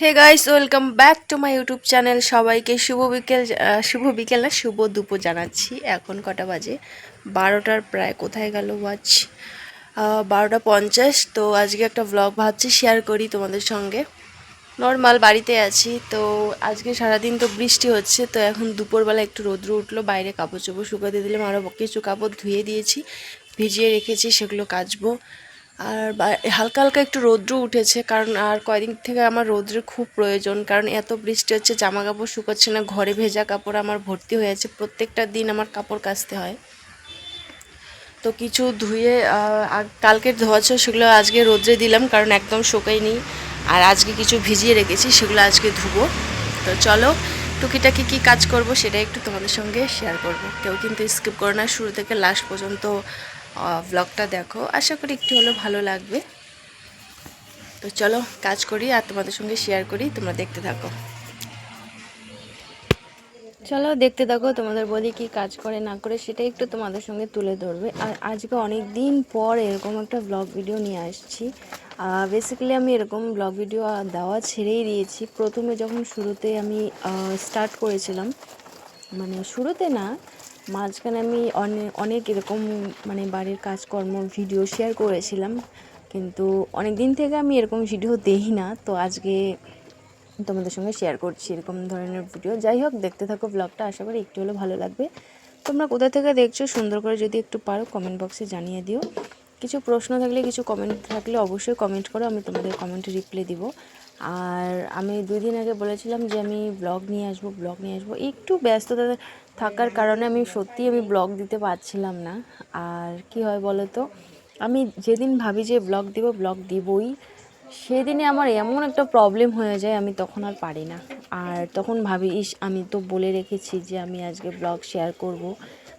Hey guys welcome back to my YouTube channel সবাইকে শুভ বিকেল শুভ বিকেল না, শুভ দুপুর জানাচ্ছি। এখন কটা বাজে? বারোটার প্রায়, কোথায় গেল ওয়াচ বারোটা পঞ্চাশ, তো আজকে একটা ব্লগ ভাবছি শেয়ার করি তোমাদের সঙ্গে। নর্মাল বাড়িতে আছি, তো আজকে সারাদিন তো বৃষ্টি হচ্ছে, তো এখন দুপুরবেলা একটু রোদ্র উঠল, বাইরে কাপড় চোপড় শুকাতে দিলাম আরও কিছু কাপড় ধুয়ে দিয়েছি, ভিজিয়ে রেখেছি, সেগুলো কাচবো। আর হালকা হালকা একটু রৌদ্র উঠেছে, কারণ আর কয়দিন থেকে আমার রৌদ্রের খুব প্রয়োজন, কারণ এত বৃষ্টি হচ্ছে জামা কাপড় শুকাচ্ছে না, ঘরে ভেজা কাপড় আমার ভর্তি হয়ে আছে প্রত্যেকটা দিন আমার কাপড় কাচতে হয়। তো কিছু ধুয়ে কালকে ধোয়াচ্ছ সেগুলো আজকে রোদ্রে দিলাম, কারণ একদম শুকায়নি। আর আজকে কিছু ভিজিয়ে রেখেছি, সেগুলো আজকে ধুবো। তো চলো, টুকিটাকি কি কাজ করব সেটা একটু তোমাদের সঙ্গে শেয়ার করব। কেউ কিন্তু স্কিপ করো না, শুরু থেকে লাস্ট পর্যন্ত ব্লগটা দেখো। আশা করি একটু হলেও ভালো লাগবে। তো চলো, কাজ করি আর তোমাদের সঙ্গে শেয়ার করি। তোমরা দেখতে থাকো। চলো, দেখতে থাকো, তোমাদের বলি কি কাজ করে, না করে, সেটা একটু তোমাদের সঙ্গে তুলে ধরবে। আর আজকে অনেক দিন পর এরকম একটা ব্লগ ভিডিও নিয়ে আসছি। বেসিক্যালি আমি এরকম ব্লগ ভিডিও দেওয়া ছেড়েই দিয়েছি। প্রথমে যখন শুরুতে আমি স্টার্ট করেছিলাম মানে শুরুতে না, মাঝখানে আমি অনেক অনেক এরকম মানে বাড়ির কাজকর্ম ভিডিও শেয়ার করেছিলাম। কিন্তু অনেক দিন থেকে আমি এরকম ভিডিও দেই না। তো আজকে তোমাদের সঙ্গে শেয়ার করছি এরকম ধরনের ভিডিও যাই হোক, দেখতে থাকো ব্লগটা আশা করি একটু হলেও ভালো লাগবে। তোমরা কোথা থেকে দেখছ, সুন্দর করে যদি একটু পারো কমেন্ট বক্সে জানিয়ে দিও। কিছু প্রশ্ন থাকলে, কিছু কমেন্ট থাকলে অবশ্যই কমেন্ট করো, আমি তোমাদের কমেন্টে রিপ্লাই দিব। আর আমি দুই দিন আগে বলেছিলাম যে আমি ব্লগ নিয়ে আসব, ব্লগ নিয়ে আসব। একটু ব্যস্ততা থাকার কারণে আমি সত্যি আমি ব্লগ দিতে পারছিলাম না। আর কি হয় বলো তো আমি যেদিন ভাবি যে ব্লগ দিব, ব্লগ দিবই, সেদিনে আমার এমন একটা প্রবলেম হয়ে যায়, আমি তখন আর পারি না। আর তখন ভাবি, ইস, আমি তো বলে রেখেছি যে আমি আজকে ব্লগ শেয়ার করব।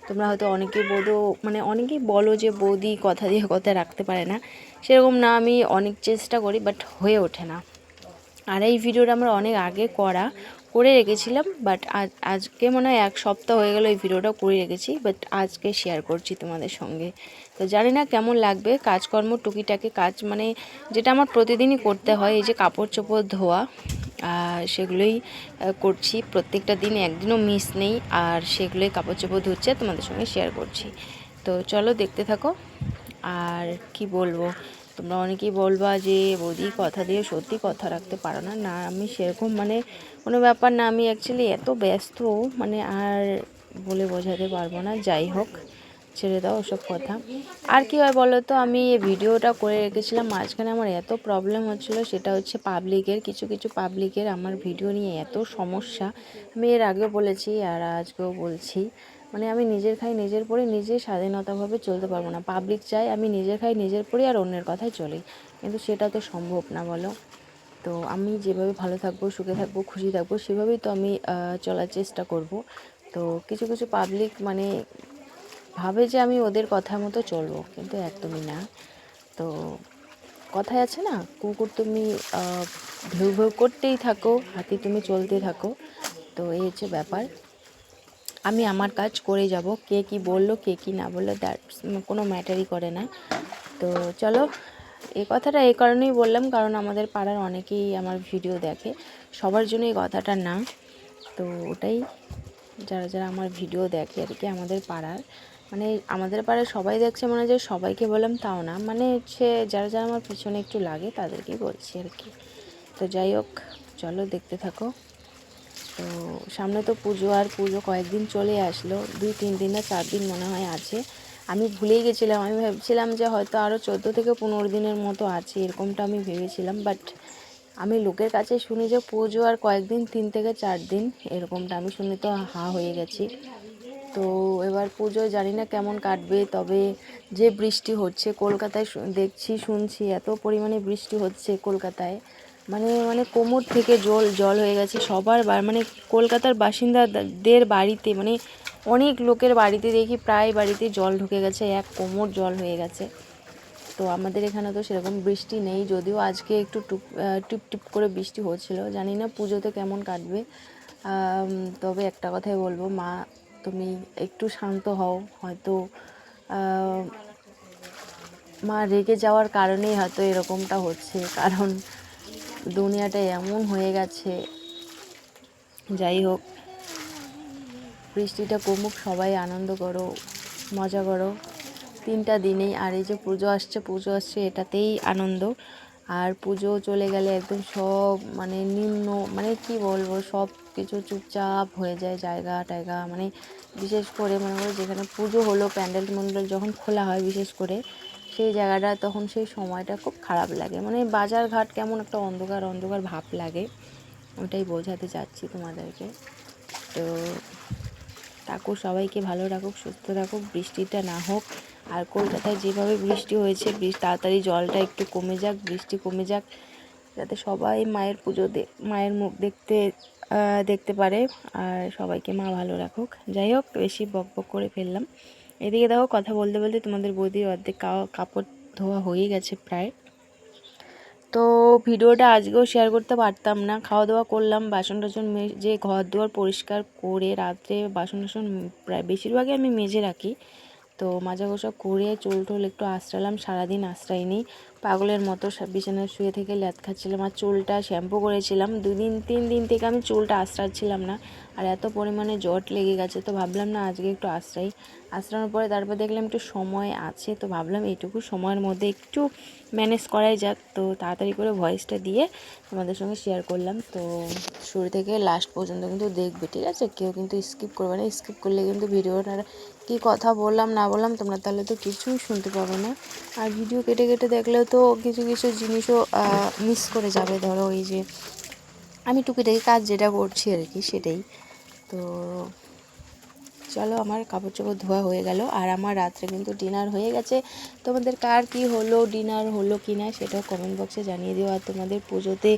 তোমরা হয়তো অনেকেই বোধো মানে অনেকেই বলো যে বৌদি কথা দিয়ে কথা রাখতে পারে না। সেরকম না, আমি অনেক চেষ্টা করি বাট হয়ে ওঠে না। আর এই ভিডিওটা আমরা অনেক আগে করা, করে রেখেছিলাম বাট আজ, আজকে মনে হয় এক সপ্তাহ হয়ে গেল এই ভিডিওটা করে রেখেছি বাট আজকে শেয়ার করছি তোমাদের সঙ্গে। তো জানি না কেমন লাগবে, কাজকর্ম টুকিটাকি কাজ মানে যেটা আমার প্রতিদিনই করতে হয়, এই যে কাপড় চোপড় ধোয়া সেগুলোই করছি। প্রত্যেকটা দিন একদিনও মিস নেই, আর সেগুলোই কাপড় চোপড় ধুচ্ছে, তোমাদের সঙ্গে শেয়ার করছি। তো চলো দেখতে থাকো, আর কি বলব? তোমরা অনেকেই বলবা যে, বৌদি কথা দিয়ে সত্যি কথা রাখতে পারো না। না, আমি সেরকম মানে কোনো ব্যাপার না, আমি অ্যাকচুয়ালি এত ব্যস্ত মানে আর বলে বোঝাতে পারব না। যাই হোক, ছেড়ে দাও ওসব কথা। আর কি হয় বলো তো, আমি এই ভিডিওটা করে রেখেছিলাম, মাঝখানে আমার এত প্রবলেম হচ্ছিল, সেটা হচ্ছে পাবলিকের কিছু কিছু পাবলিকের আমার ভিডিও নিয়ে এত সমস্যা। আমি এর আগেও বলেছি আর আজকেও বলছি। মানে আমি নিজের খাই নিজের পরে নিজে স্বাধীনতাভাবে চলতে পারব না। পাবলিক চাই, আমি নিজের খাই নিজের পরে আর অন্যের কথাই চলি। কিন্তু সেটা তো সম্ভব না বলো। তো আমি যেভাবে ভালো থাকব, সুখে থাকব, খুশি থাকব, সেভাবেই তো আমি চলার চেষ্টা করব। তো কিছু কিছু পাবলিক মানে ভাবে যে আমি ওদের কথা মতো চলবো, কিন্তু একদমই না। তো কথায় আছে না, কুকুর তুমি ভেউ ভেউ করতেই থাকো, হাতি তুমি চলতে থাকো। তো এই হচ্ছে ব্যাপার। আমি আমার কাজ করে যাব, কে কি বলল, কে কি না বলল দ্যাট কোনো ম্যাটারই করে না। তো চলো এই কথাটা এই কারণেই বললাম, কারণ আমাদের পাড়ার অনেকেই আমার ভিডিও দেখে। সবার জন্য এই কথাটা না, তো ওটাই যারা যারা আমার ভিডিও দেখে আর কি আমাদের পাড়ার। মানে আমাদের পাড়ায় সবাই দেখছে মনে যে সবাইকে বললাম তাও না মানে হচ্ছে যারা যারা আমার পিছনে একটু লাগে তাদেরকেই বলছি আর কি। তো যাই হোক, চলো দেখতে থাকো। তো সামনে তো পুজো আর পুজো কয়েকদিন চলে আসলো, দুই, তিন দিন না চার দিন মনে হয় আছে। আমি ভুলেই গেছিলাম, আমি ভেবেছিলাম যে হয়তো আরও চোদ্দ থেকে পনেরো দিনের মতো আছে, এরকমটা আমি ভেবেছিলাম বাট আমি লোকের কাছে শুনি যে পুজো আর কয়েকদিন, তিন থেকে চার দিন, এরকমটা আমি শুনে তো হা হয়ে গেছি। তো এবার পুজোয় জানি না কেমন কাটবে, তবে যে বৃষ্টি হচ্ছে, কলকাতায় দেখছি, শুনছি, এত পরিমাণে বৃষ্টি হচ্ছে কলকাতায়। মানে মানে কোমর থেকে জল জল হয়ে গেছে সবার মানে কলকাতার বাসিন্দাদের বাড়িতে মানে অনেক লোকের বাড়িতে দেখি প্রায় বাড়িতে জল ঢুকে গেছে, এক কোমর জল হয়ে গেছে। তো আমাদের এখানে তো সেরকম বৃষ্টি নেই, যদিও আজকে একটু টুপ টিপ টিপ করে বৃষ্টি হচ্ছিল, জানি না পুজোতে কেমন কাটবে। তবে একটা কথাই বলব, মা, তুমি একটু শান্ত হও, হয়তো মা রেগে যাওয়ার কারণেই হয়তো এরকমটা হচ্ছে, কারণ দুনিয়াটা এমন হয়ে গেছে। যাই হোক, বৃষ্টিটা কমুক, সবাই আনন্দ করো, মজা করো। তিনটা দিনেই, আর এই যে পুজো আসছে পুজো আসছে, এটাতেই আনন্দ। আর পুজো চলে গেলে একদম সব মানে নিম্ন মানে কি বলব, সব কিছু চুপচাপ হয়ে যায়, জায়গা টায়গা। মানে বিশেষ করে মনে করো যেখানে পুজো হলো প্যান্ডেল মন্ডল যখন খোলা হয়, বিশেষ করে সেই জায়গাটা তখন সেই সময়টা খুব খারাপ লাগে। মানে বাজার ঘাট কেমন একটা অন্ধকার অন্ধকার ভাব লাগে। ওটাই বোঝাতে চাচ্ছি তোমাদেরকে। তো থাকুক, সবাইকে ভালো রাখুক, সুস্থ রাখুক, বৃষ্টিটা না হোক। আর কলকাতায় যেভাবে বৃষ্টি হয়েছে, বৃষ্টি, তাড়াতাড়ি জলটা একটু কমে যাক, বৃষ্টি কমে যাক, যাতে সবাই মায়ের পুজো মায়ের মুখ দেখতে দেখতে পারে। আর সবাইকে মা ভালো রাখুক। যাই হোক, বেশি বক বক করে ফেললাম। এদিকে দেখো, কথা বলতে বলতে তোমাদের বৌদির অর্ধেক কাপড় ধোয়া হয়ে গেছে প্রায়। তো ভিডিওটা আজকেও শেয়ার করতে পারতাম না। খাওয়া দাওয়া করলাম বাসন টাসন যে ঘর দুয়ার পরিষ্কার করে রাত্রে বাসন টাসন প্রায় বেশিরভাগই আমি মেজে রাখি। তো মাজা গোসা করে চুল টুল একটু আশ্রালাম সারাদিন আশ্রাইনি পাগলের মতো বিছানায় শুয়ে থেকে ল্যাদ খাচ্ছিলাম আর চুলটা শ্যাম্পু করেছিলাম। দুদিন, তিন দিন থেকে আমি চুলটা আশ্রাচ্ছিলাম না। আর এত পরিমাণে জট লেগে গেছে, তো ভাবলাম না আজকে একটু আশ্রাই আশ্রানোর পরে তারপর দেখলাম একটু সময় আছে, তো ভাবলাম এইটুকু সময়ের মধ্যে একটু ম্যানেজ করাই যাক। তো তাড়াতাড়ি করে ভয়েসটা দিয়ে তোমাদের সঙ্গে শেয়ার করলাম। তো শুরু থেকে লাস্ট পর্যন্ত কিন্তু দেখবে, ঠিক আছে? কেউ কিন্তু স্কিপ করবে না। স্কিপ করলে কিন্তু ভিডিওটার কী কথা বললাম, না বললাম, তোমরা তাহলে তো কিছুই শুনতে পাবে না। আর ভিডিও কেটে কেটে দেখলেও তো কিছু কিছু জিনিসও মিস করে যাবে, ধরো ওই যে, আমি টুকিটাকি কাজ যেটা করছি আর কি, সেটাই। তো চলো, আমার কাপড় চোপড় ধোয়া হয়ে গেল। আর আমার রাত্রে কিন্তু ডিনার হয়ে গেছে। তোমাদের কার কি হলো ডিনার হলো কি না সেটাও কমেন্ট বক্সে জানিয়ে দিও। আর তোমাদের পুজোতে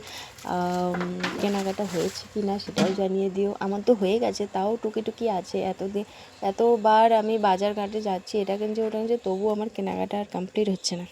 কেনাকাটা হয়েছে কি না সেটাও জানিয়ে দিও। আমার তো হয়ে গেছে, তাও টুকি টুকি আছে এতদিন এতবার আমি বাজার ঘাটে যাচ্ছি, এটা কিনছি ওটা কিনছি তবুও আমার কেনাকাটা আর কমপ্লিট হচ্ছে না।